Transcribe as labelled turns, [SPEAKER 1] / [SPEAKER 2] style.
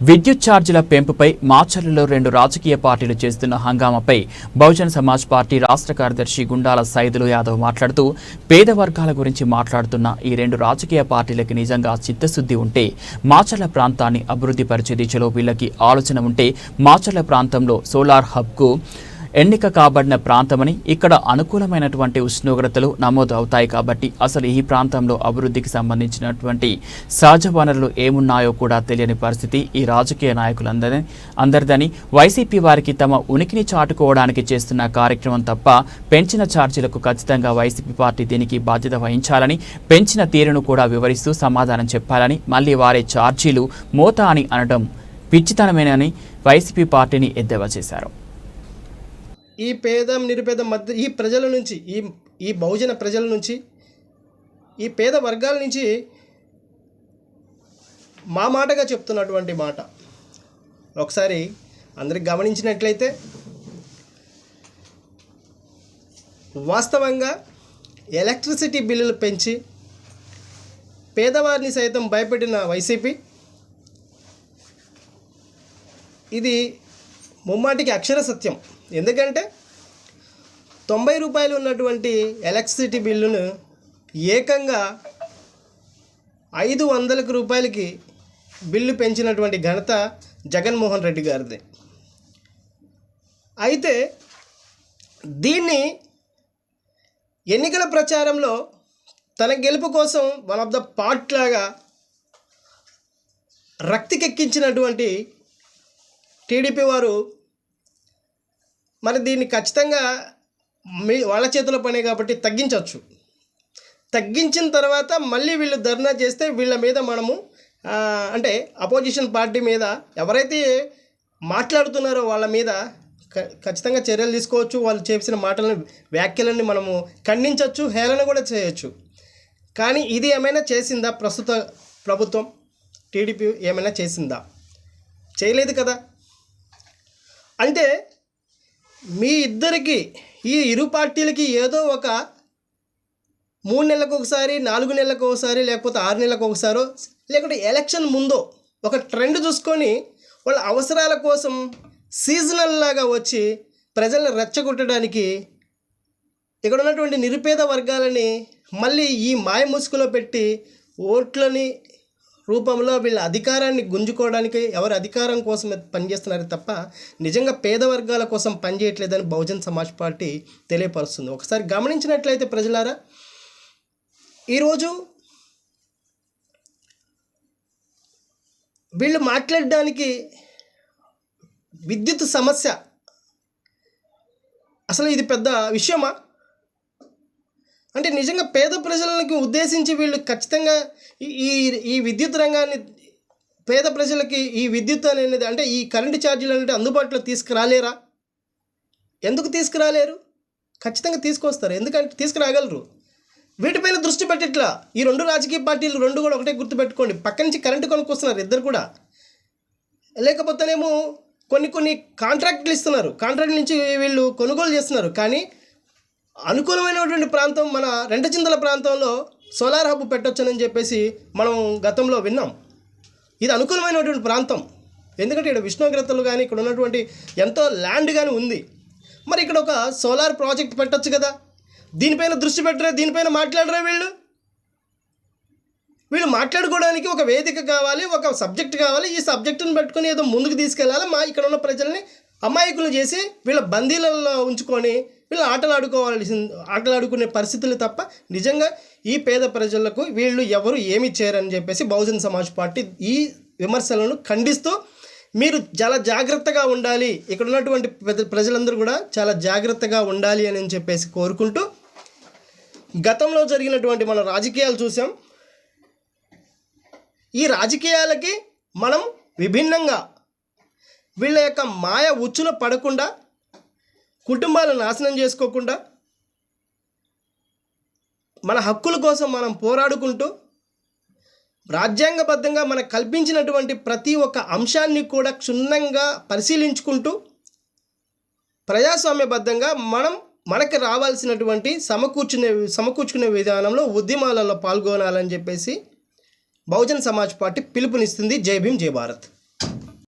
[SPEAKER 1] విద్యుత్ ఛార్జీల పెంపుపై మాచర్లలో రెండు రాజకీయ పార్టీలు చేస్తున్న హంగామాపై బహుజన్ సమాజ్ పార్టీ రాష్ట్ర కార్యదర్శి గుండాల సైదులు యాదవ్ మాట్లాడుతూ పేద వర్గాల గురించి మాట్లాడుతున్న ఈ రెండు రాజకీయ పార్టీలకు నిజంగా చిత్తశుద్ధి ఉంటే మాచర్ల ప్రాంతాన్ని అభివృద్ధి పరిచే దిశలో వీళ్ళకి ఆలోచన ఉంటే మాచర్ల ప్రాంతంలో సోలార్ హబ్కు ఎన్నిక కాబడిన ప్రాంతమని ఇక్కడ అనుకూలమైనటువంటి ఉష్ణోగ్రతలు నమోదు అవుతాయి కాబట్టి అసలు ఈ ప్రాంతంలో అభివృద్ధికి సంబంధించినటువంటి సహజ వనరులు ఏమున్నాయో కూడా తెలియని పరిస్థితి ఈ రాజకీయ నాయకులందరి అందరిదని వైసీపీ వారికి తమ ఉనికిని చాటుకోవడానికి చేస్తున్న కార్యక్రమం తప్ప పెంచిన ఛార్జీలకు ఖచ్చితంగా వైసీపీ పార్టీ దీనికి బాధ్యత వహించాలని పెంచిన తీరును కూడా వివరిస్తూ సమాధానం చెప్పాలని మళ్ళీ వారే ఛార్జీలు మోత అని అనడం పిచ్చితనమేనని వైసీపీ పార్టీని ఎద్దేవా చేశారు.
[SPEAKER 2] ఈ పేద నిరుపేద మధ్య ఈ ప్రజల నుంచి ఈ ఈ బహుజన ప్రజల నుంచి ఈ పేద వర్గాల నుంచి మా మాటగా చెప్తున్నటువంటి మాట. ఒకసారి అందరికి గమనించినట్లయితే వాస్తవంగా ఎలక్ట్రిసిటీ బిల్లులు పెంచి పేదవారిని సైతం భయపెట్టిన వైసీపీ ఇది ముమ్మాటికి అక్షర సత్యం. ఎందుకంటే తొంభై రూపాయలు ఉన్నటువంటి ఎలక్ట్రిసిటీ బిల్లును ఏకంగా ఐదు వందలకు రూపాయలకి బిల్లు పెంచినటువంటి ఘనత జగన్మోహన్ రెడ్డి గారిది. అయితే దీన్ని ఎన్నికల ప్రచారంలో తన గెలుపు కోసం వన్ ఆఫ్ ద పార్ట్ లాగా రక్తికెక్కించినటువంటి టీడీపీ వారు మరి దీన్ని ఖచ్చితంగా మీ వాళ్ళ చేతిలో పనే కాబట్టి తగ్గించవచ్చు. తగ్గించిన తర్వాత మళ్ళీ వీళ్ళు ధర్నా చేస్తే వీళ్ళ మీద మనము అంటే అపోజిషన్ పార్టీ మీద ఎవరైతే మాట్లాడుతున్నారో వాళ్ళ మీద ఖచ్చితంగా చర్యలు తీసుకోవచ్చు. వాళ్ళు చేసిన మాటలను వ్యాఖ్యలని మనము ఖండించవచ్చు హేళన కూడా చేయొచ్చు. కానీ ఇది ఏమైనా చేసిందా ప్రస్తుత ప్రభుత్వం? టీడీపీ ఏమైనా చేసిందా? చేయలేదు కదా? అంటే మీ ఇద్దరికి ఈ ఇరు పార్టీలకి ఏదో ఒక మూడు నెలలకు ఒకసారి నాలుగు నెలలకు ఒకసారి లేకపోతే ఆరు నెలలకు ఒకసారో లేకుంటే ఎలక్షన్ ముందో ఒక ట్రెండ్ చూసుకొని వాళ్ళ అవసరాల కోసం సీజనల్ లాగా వచ్చి ప్రజలను రెచ్చగొట్టడానికి ఇక్కడ ఉన్నటువంటి నిరుపేద వర్గాలని మళ్ళీ ఈ మాయ ముసుగులో పెట్టి ఓట్లని రూపంలో వీళ్ళ అధికారాన్ని గుంజుకోవడానికి ఎవరు అధికారం కోసం పనిచేస్తున్నారు తప్ప నిజంగా పేద వర్గాల కోసం పనిచేయట్లేదని బహుజన్ సమాజ్ పార్టీ తెలియపరుస్తుంది. ఒకసారి గమనించినట్లయితే ప్రజలారా ఈరోజు వీళ్ళు మాట్లాడడానికి విద్యుత్ సమస్య అసలు ఇది పెద్ద విషయమా? అంటే నిజంగా పేద ప్రజలకు ఉద్దేశించి వీళ్ళు ఖచ్చితంగా ఈ- ఈ ఈ విద్యుత్ రంగాన్ని పేద ప్రజలకి ఈ విద్యుత్ అనేది అంటే ఈ కరెంటు ఛార్జీలు అనేది అందుబాటులో తీసుకురాలేరా? ఎందుకు తీసుకురాలేరు? ఖచ్చితంగా తీసుకొస్తారు. ఎందుకంటే తీసుకురాగలరు. వీటిపైన దృష్టి పెట్టట్లా ఈ రెండు రాజకీయ పార్టీలు రెండు కూడా ఒకటే గుర్తుపెట్టుకోండి. పక్క నుంచి కరెంటు కొనుక్కొస్తున్నారు ఇద్దరు కూడా. లేకపోతేనేమో కొన్ని కొన్ని కాంట్రాక్ట్లు ఇస్తున్నారు. కాంట్రాక్ట్ నుంచి వీళ్ళు కొనుగోలు చేస్తున్నారు. కానీ అనుకూలమైనటువంటి ప్రాంతం మన రెంటచింతల ప్రాంతంలో సోలార్ హబ్ పెట్టొచ్చని చెప్పేసి మనం గతంలో విన్నాం. ఇది అనుకూలమైనటువంటి ప్రాంతం. ఎందుకంటే ఇక్కడ ఉష్ణోగ్రతలు కానీ ఇక్కడ ఉన్నటువంటి ఎంతో ల్యాండ్ కానీ ఉంది. మరి ఇక్కడ ఒక సోలార్ ప్రాజెక్ట్ పెట్టచ్చు కదా. దీనిపైన దృష్టి పెట్టరా దీనిపైన మాట్లాడరా వీళ్ళు? వీళ్ళు మాట్లాడుకోవడానికి ఒక వేదిక కావాలి ఒక సబ్జెక్ట్ కావాలి. ఈ సబ్జెక్టును పెట్టుకొని ఏదో ముందుకు తీసుకెళ్ళాలి మా ఇక్కడ ఉన్న ప్రజల్ని అమాయకులు చేసి వీళ్ళ బందీలలో ఉంచుకొని వీళ్ళు ఆటలు ఆడుకోవాల్సి ఆటలు ఆడుకునే పరిస్థితులు తప్ప నిజంగా ఈ పేద ప్రజలకు వీళ్ళు ఎవరు ఏమి చేయరని చెప్పేసి బహుజన్ సమాజ్ పార్టీ ఈ విమర్శలను ఖండిస్తూ మీరు చాలా జాగ్రత్తగా ఉండాలి. ఇక్కడ ఉన్నటువంటి ప్రజలందరూ కూడా చాలా జాగ్రత్తగా ఉండాలి అని చెప్పేసి కోరుకుంటూ గతంలో జరిగినటువంటి మన రాజకీయాలు చూసాం. ఈ రాజకీయాలకి మనం విభిన్నంగా వీళ్ళ యొక్క మాయ ఉచ్చులో పడకుండా కుటుంబాలను నాశనం చేసుకోకుండా మన హక్కుల కోసం మనం పోరాడుకుంటూ రాజ్యాంగబద్ధంగా మనకు కల్పించినటువంటి ప్రతి ఒక్క అంశాన్ని కూడా క్షుణ్ణంగా పరిశీలించుకుంటూ ప్రజాస్వామ్యబద్ధంగా మనం మనకు రావాల్సినటువంటి సమకూర్చునే సమకూర్చుకునే విధానంలో ఉద్యమాలలో పాల్గొనాలని చెప్పేసి బహుజన్ సమాజ్ పార్టీ పిలుపునిస్తుంది. జై భీమ్ జై భారత్.